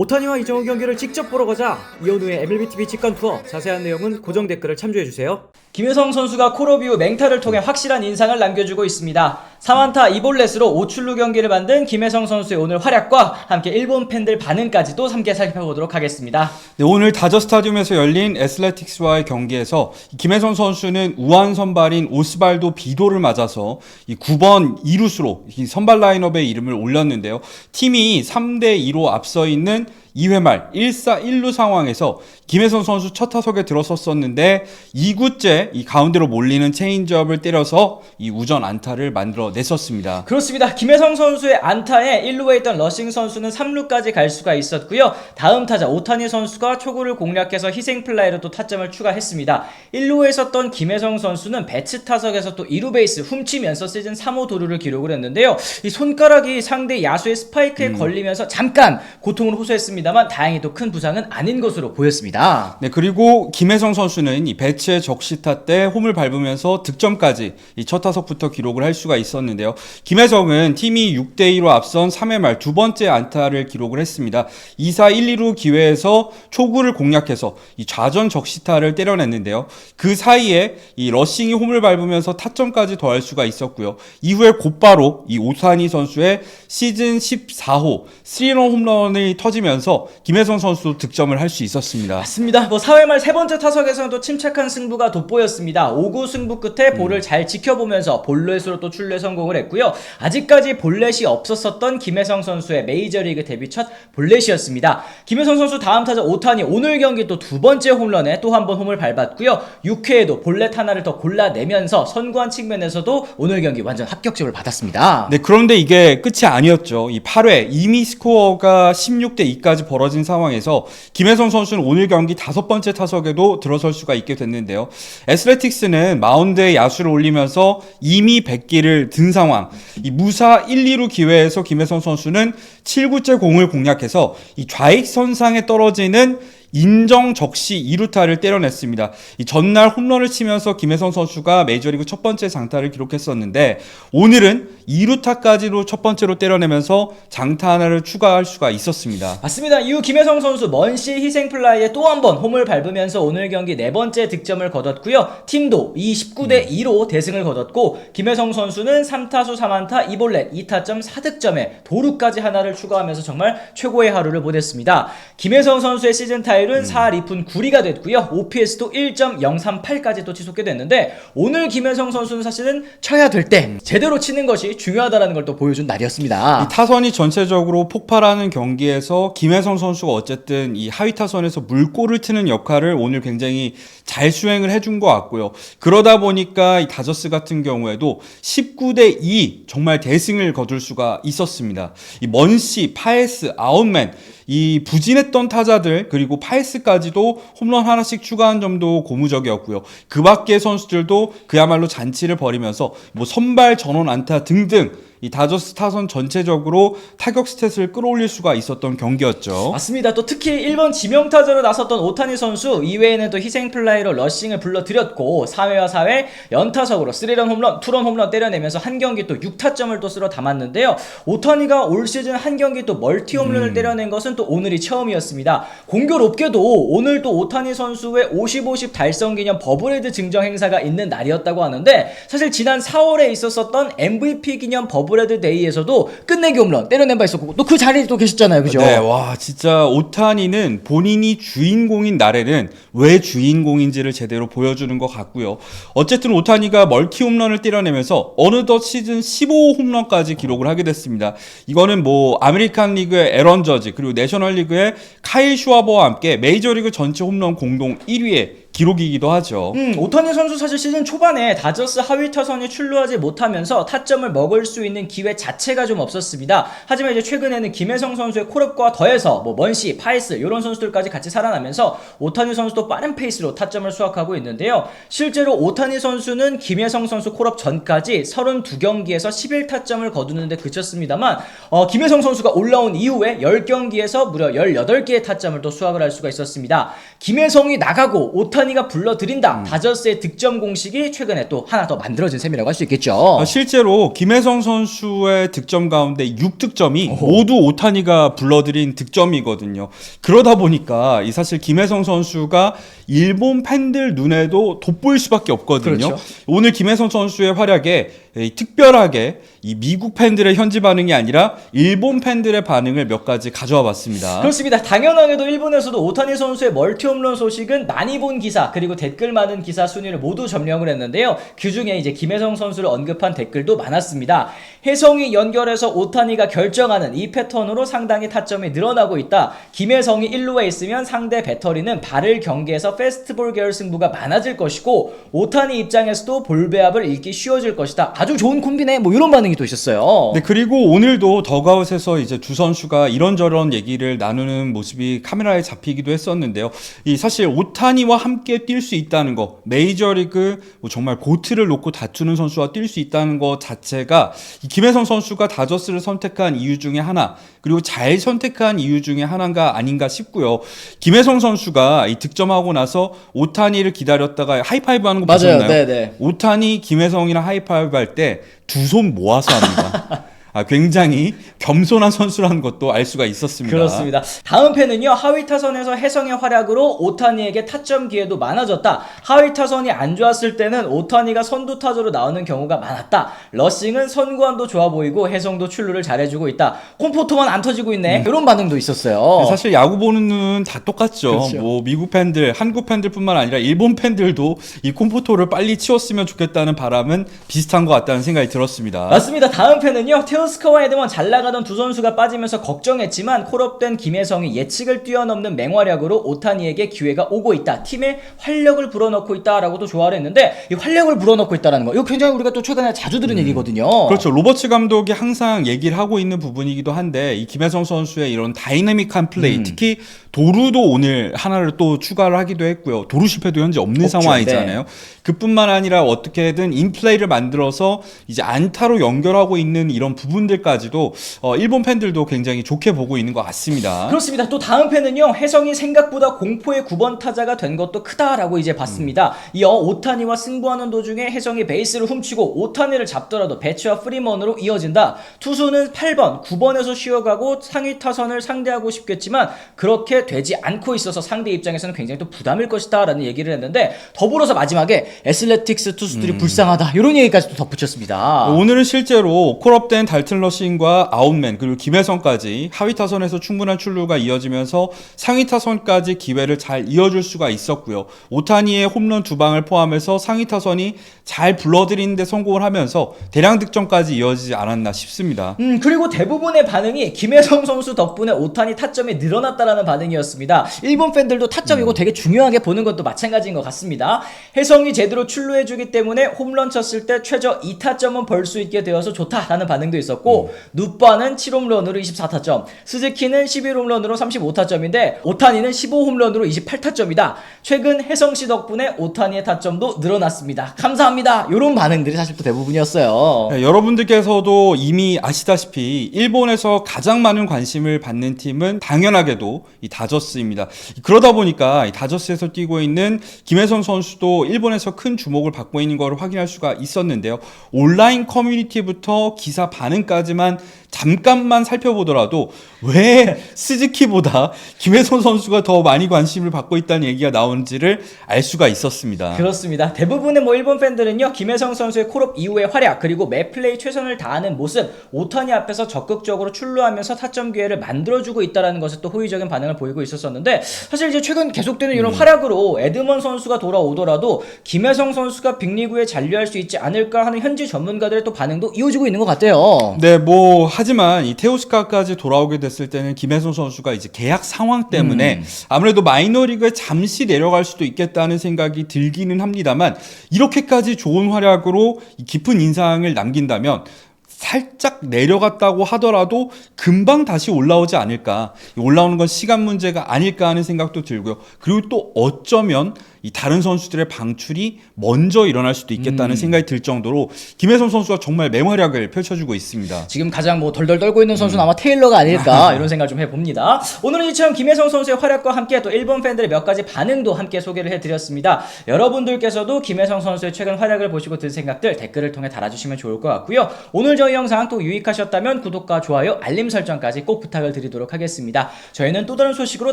오타니와 이정우 경기를 직접 보러 가자. 이현우의 MLBTV 직관 투어. 자세한 내용은 고정 댓글을 참조해주세요 김효성 선수가 이후 맹타를 통해 확실한 인상을 남겨주고 있습니다. 3안타 2볼넷으로 5출루 경기를 만든 김혜성 선수의 오늘 활약과 함께 일본 팬들 반응까지도 함께 살펴보도록 하겠습니다. 네, 오늘 다저 스타디움에서 열린 애슬레틱스와의 경기에서 이 김혜선 선수는 우한 선발인 오스발도 비도를 맞아서 이 9번 2루수로 이 선발 라인업에 이름을 올렸는데요. 팀이 3대 2로 앞서 있는 2회 말 1사 1루 상황에서 김혜선 선수 첫 타석에 들어섰었는데 2구째 이 가운데로 몰리는 체인지업을 때려서 이 우전 안타를 만들어 냈었습니다. 그렇습니다. 김혜성 선수의 안타에 1루에 있던 러싱 선수는 3루까지 갈 수가 있었고요. 다음 타자 오타니 선수가 초구를 공략해서 희생 플라이로 또 타점을 추가했습니다. 1루에 있었던 김혜성 선수는 배츠 타석에서 또 2루 베이스 훔치면서 시즌 3호 도루를 기록을 했는데요. 이 손가락이 상대 야수의 스파이크에 걸리면서 잠깐 고통을 호소했습니다 만 다행히도 큰 부상은 아닌 것으로 보였습니다. 네, 그리고 김혜성 선수는 이 배치의 적시타 때 홈을 밟으면서 득점까지 이첫 타석부터 기록을 할 수가 있었는데요. 김혜성은 팀이 6대 2로 앞선 3회 말 두 번째 안타를 기록을 했습니다. 2사 1, 2루 기회에서 초구를 공략해서 이 좌전 적시타를 때려냈는데요. 그 사이에 이 러싱이 홈을 밟으면서 타점까지 더할 수가 있었고요. 이후에 곧바로 이 오산희 선수의 시즌 14호 3런 홈런이 터지면서 김혜성 선수도 득점을 할 수 있었습니다. 맞습니다. 뭐 4회 말 세 번째 타석에서는 또 침착한 승부가 돋보였습니다. 5구 승부 끝에 볼을 잘 지켜보면서 볼넷으로 또 출루에 성공을 했고요. 아직까지 볼넷이 없었었던 김혜성 선수의 메이저리그 데뷔 첫 볼넷이었습니다. 김혜성 선수 다음 타자 오타니 오늘 경기 또 두 번째 홈런에 또 한 번 홈을 밟았고요. 6회에도 볼넷 하나를 더 골라내면서 선구한 측면에서도 오늘 경기 완전 합격점을 받았습니다. 네, 그런데 이게 끝이 아니었죠. 이 8회 이미 스코어가 16대 2까지 벌어진 상황에서 김혜성 선수는 오늘 경기 다섯 번째 타석에도 들어설 수가 있게 됐는데요. 애슬레틱스는 마운드에 야수를 올리면서 이미 100기를 든 상황. 이 무사 1, 2루 기회에서 김혜성 선수는 7구째 공을 공략해서 이 좌익 선상에 떨어지는 인정 적시 2루타를 때려냈습니다. 이 전날 홈런을 치면서 김혜성 선수가 메이저리그 첫 번째 장타를 기록했었는데 오늘은 2루타까지로 첫 번째로 때려내면서 장타 하나를 추가할 수가 있었습니다. 맞습니다. 이후 김혜성 선수 먼시 희생 플라이에 또 한 번 홈을 밟으면서 오늘 경기 네 번째 득점을 거뒀고요. 팀도 이 19대 2로 대승을 거뒀고 김혜성 선수는 3타수 3안타 2볼넷 2타점 4득점에 도루까지 하나를 추가하면서 정말 최고의 하루를 보냈습니다. 김혜성 선수의 시즌 타 율은 4할 2푼 9리가 됐고요. OPS도 1.038까지 또 지속게 됐는데 오늘 김혜성 선수는 사실은 쳐야 될 때 제대로 치는 것이 중요하다는 걸 또 보여준 날이었습니다. 이 타선이 전체적으로 폭발하는 경기에서 김혜성 선수가 어쨌든 이 하위 타선에서 물꼬를 트는 역할을 오늘 굉장히 잘 수행을 해준 것 같고요. 그러다 보니까 이 다저스 같은 경우에도 19대 2 정말 대승을 거둘 수가 있었습니다. 이 먼시, 파에스, 아웃맨 이 부진했던 타자들 그리고 파이스까지도 홈런 하나씩 추가한 점도 고무적이었고요. 그 밖의 선수들도 그야말로 잔치를 벌이면서 뭐 선발 전원 안타 등등 이 다저스 타선 전체적으로 타격 스탯을 끌어올릴 수가 있었던 경기였죠. 맞습니다. 또 특히 1번 지명타자로 나섰던 오타니 선수 이외에는 또 희생 플라이로 러싱을 불러들였고 4회와 4회 연타석으로 3런 홈런, 2런 홈런 때려내면서 한 경기 또 6타점을 또 쓸어 담았는데요. 오타니가 올 시즌 한 경기 또 멀티 홈런을 때려낸 것은 또 오늘이 처음이었습니다. 공교롭게도 오늘 또 오타니 선수의 50-50 달성 기념 버블헤드 증정 행사가 있는 날이었다고 하는데 사실 지난 4월에 있었었던 MVP 기념 버블헤드 데이에서도 끝내기 홈런 때려낸 바 있었고 또 그 자리에 또 계셨잖아요. 그죠? 네, 와, 진짜 오타니는 본인이 주인공인 날에는 왜 주인공인지를 제대로 보여주는 것 같고요. 어쨌든 오타니가 멀티 홈런을 때려내면서 어느덧 시즌 15 홈런까지 기록을 하게 됐습니다. 이거는 뭐 아메리칸 리그의 에런 저지 그리고 내 셔널 리그의 카일 슈와버와 함께 메이저리그 전체 홈런 공동 1위에 기록이기도 하죠. 음, 오타니 선수 사실 시즌 초반에 다저스 하위 타선이 출루하지 못하면서 타점을 먹을 수 있는 기회 자체가 좀 없었습니다. 하지만 이제 최근에는 김혜성 선수의 콜업과 더해서 뭐 먼시, 파이스 이런 선수들까지 같이 살아나면서 오타니 선수도 빠른 페이스로 타점을 수확하고 있는데요. 실제로 오타니 선수는 김혜성 선수 콜업 전까지 32경기에서 11타점을 거두는데 그쳤습니다만 어, 김혜성 선수가 올라온 이후에 10경기에서 무려 18개의 타점을 또 수확을 할 수가 있었습니다. 김혜성이 나가고 오타니 오타니가 불러들인다. 다저스의 득점 공식이 최근에 또 하나 더 만들어진 셈이라고 할 수 있겠죠. 아, 실제로 김혜성 선수의 득점 가운데 6득점이 모두 오타니가 불러들인 득점이거든요. 그러다 보니까 이 사실 김혜성 선수가 일본 팬들 눈에도 돋보일 수밖에 없거든요. 그렇죠. 오늘 김혜성 선수의 활약에 이 특별하게 이 미국 팬들의 현지 반응이 아니라 일본 팬들의 반응을 몇 가지 가져와 봤습니다. 그렇습니다. 당연하게도 일본에서도 오타니 선수의 멀티 홈런 소식은 많이 본 기사 그리고 댓글 많은 기사 순위를 모두 점령을 했는데요. 그 중에 이제 김혜성 선수를 언급한 댓글도 많았습니다. 혜성이 연결해서 오타니가 결정하는 이 패턴으로 상당히 타점이 늘어나고 있다. 김혜성이 1루에 있으면 상대 배터리는 발을 경계에서 페스트볼 계열 승부가 많아질 것이고 오타니 입장에서도 볼 배합을 읽기 쉬워질 것이다. 아주 좋은 콤비네. 뭐 이런 반응이 또 있었어요. 네, 그리고 오늘도 더가웃에서 이제 두 선수가 이런저런 얘기를 나누는 모습이 카메라에 잡히기도 했었는데요. 이 사실 오타니와 함께 뛸 수 있다는 거, 메이저리그 뭐 정말 고트를 놓고 다투는 선수와 뛸 수 있다는 것 자체가 이 김혜성 선수가 다저스를 선택한 이유 중에 하나, 그리고 잘 선택한 이유 중에 하나가 아닌가 싶고요. 김혜성 선수가 이 득점하고 나서 오타니를 기다렸다가 하이파이브 하는 거 맞아요. 보셨나요? 네, 네. 오타니 김혜성이랑 하이파이브 할 때 두 손 모아서 합니다. 아, 굉장히 겸손한 선수라는 것도 알 수가 있었습니다. 그렇습니다. 다음 패는요. 하위 타선에서 혜성의 활약으로 오타니에게 타점 기회도 많아졌다. 하위 타선이 안 좋았을 때는 오타니가 선두 타자로 나오는 경우가 많았다. 러싱은 선구안도 좋아 보이고 혜성도 출루를 잘해주고 있다. 콤포토만 안 터지고 있네. 이런 반응도 있었어요. 사실 야구 보는 눈다 똑같죠. 그렇죠. 뭐 미국 팬들, 한국 팬들뿐만 아니라 일본 팬들도 이 콤포토를 빨리 치웠으면 좋겠다는 바람은 비슷한 것 같다는 생각이 들었습니다. 맞습니다. 다음 패는요. 테오스카와 에드먼 잘 나가던 두 선수가 빠지면서 걱정했지만 콜업된 김혜성이 예측을 뛰어넘는 맹활약으로 오타니에게 기회가 오고 있다. 팀에 활력을 불어넣고 있다라고도 조화를 했는데 이 활력을 불어넣고 있다라는 거 이거 굉장히 우리가 또 최근에 자주 들은 얘기거든요. 그렇죠. 로버츠 감독이 항상 얘기를 하고 있는 부분이기도 한데 이 김혜성 선수의 이런 다이내믹한 플레이, 음. 특히 도루도 오늘 하나를 또 추가를 하기도 했고요. 도루 실패도 현재 없는 없죠. 상황이잖아요. 그뿐만 아니라 어떻게든 인플레이를 만들어서 이제 안타로 연결하고 있는 이런 부분 들까지도 어, 일본 팬들도 굉장히 좋게 보고 있는 것 같습니다. 그렇습니다. 또 다음 패는요. 혜성이 생각보다 공포의 9번 타자가 된 것도 크다라고 이제 봤습니다. 이어 오타니와 승부하는 도중에 혜성이 베이스를 훔치고 오타니를 잡더라도 배치와 프리먼으로 이어진다. 투수는 8번, 9번에서 쉬어가고 상위 타선을 상대하고 싶겠지만 그렇게 되지 않고 있어서 상대 입장에서는 굉장히 또 부담일 것이다라는 얘기를 했는데 더불어서 마지막에 애슬레틱스 투수들이 불쌍하다 이런 얘기까지 또 덧붙였습니다. 오늘은 실제로 콜업된 달튼 러싱과 아웃맨 그리고 김혜성까지 하위 타선에서 충분한 출루가 이어지면서 상위 타선까지 기회를 잘 이어줄 수가 있었고요. 오타니의 홈런 두 방을 포함해서 상위 타선이 잘 불러들이는데 성공을 하면서 대량 득점까지 이어지지 않았나 싶습니다. 음 그리고 대부분의 반응이 김혜성 선수 덕분에 오타니 타점이 늘어났다라는 반응이었습니다. 일본 팬들도 타점 이거 되게 중요하게 보는 것도 마찬가지인 것 같습니다. 혜성이 제대로 출루해주기 때문에 홈런 쳤을 때 최저 2타점은 벌 수 있게 되어서 좋다라는 반응도 있었 고 누빠는 7홈런으로 24타점, 스즈키는 11홈런으로 35타점인데 오타니는 15홈런으로 28타점이다. 최근 혜성 씨 덕분에 오타니의 타점도 늘어났습니다. 감사합니다. 이런 반응들이 사실 또 대부분이었어요. 네, 여러분들께서도 이미 아시다시피 일본에서 가장 많은 관심을 받는 팀은 당연하게도 이 다저스입니다. 그러다 보니까 이 다저스에서 뛰고 있는 김혜성 선수도 일본에서 큰 주목을 받고 있는 것을 확인할 수가 있었는데요. 온라인 커뮤니티부터 기사 반응 까지만 잠깐만 살펴보더라도 왜 스즈키보다 김혜성 선수가 더 많이 관심을 받고 있다는 얘기가 나오는지를 알 수가 있었습니다. 그렇습니다. 대부분의 뭐 일본 팬들은요 김혜성 선수의 콜업 이후의 활약 그리고 매 플레이 최선을 다하는 모습 오타니 앞에서 적극적으로 출루하면서 타점 기회를 만들어주고 있다라는 것에 또 호의적인 반응을 보이고 있었었는데 사실 이제 최근 계속되는 이런 활약으로 에드먼 선수가 돌아오더라도 김혜성 선수가 빅리그에 잔류할 수 있지 않을까 하는 현지 전문가들의 또 반응도 이어지고 있는 것 같아요. 네, 뭐 하지만 이 테오스카까지 돌아오게 됐을 때는 김혜성 선수가 이제 계약 상황 때문에 음. 아무래도 마이너리그에 잠시 내려갈 수도 있겠다는 생각이 들기는 합니다만 이렇게까지 좋은 활약으로 이 깊은 인상을 남긴다면 살짝 내려갔다고 하더라도 금방 다시 올라오지 않을까. 올라오는 건 시간 문제가 아닐까 하는 생각도 들고요. 그리고 또 어쩌면 이 다른 선수들의 방출이 먼저 일어날 수도 있겠다는 생각이 들 정도로 김혜성 선수가 정말 맹활약을 펼쳐주고 있습니다. 지금 가장 뭐 덜덜 떨고 있는 선수는 아마 테일러가 아닐까 이런 생각 좀 해봅니다. 오늘은 이처럼 김혜성 선수의 활약과 함께 또 일본 팬들의 몇 가지 반응도 함께 소개를 해드렸습니다. 여러분들께서도 김혜성 선수의 최근 활약을 보시고 든 생각들 댓글을 통해 달아주시면 좋을 것 같고요. 오늘 저희 영상 또 유익하셨다면 구독과 좋아요, 알림 설정까지 꼭 부탁을 드리도록 하겠습니다. 저희는 또 다른 소식으로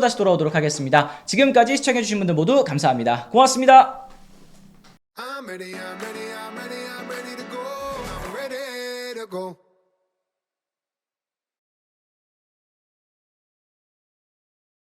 다시 돌아오도록 하겠습니다. 지금까지 시청해주신 분들 모두 감사합니다. 고맙습니다. I'm ready, I'm ready, I'm ready, I'm ready to go. I'm ready to go.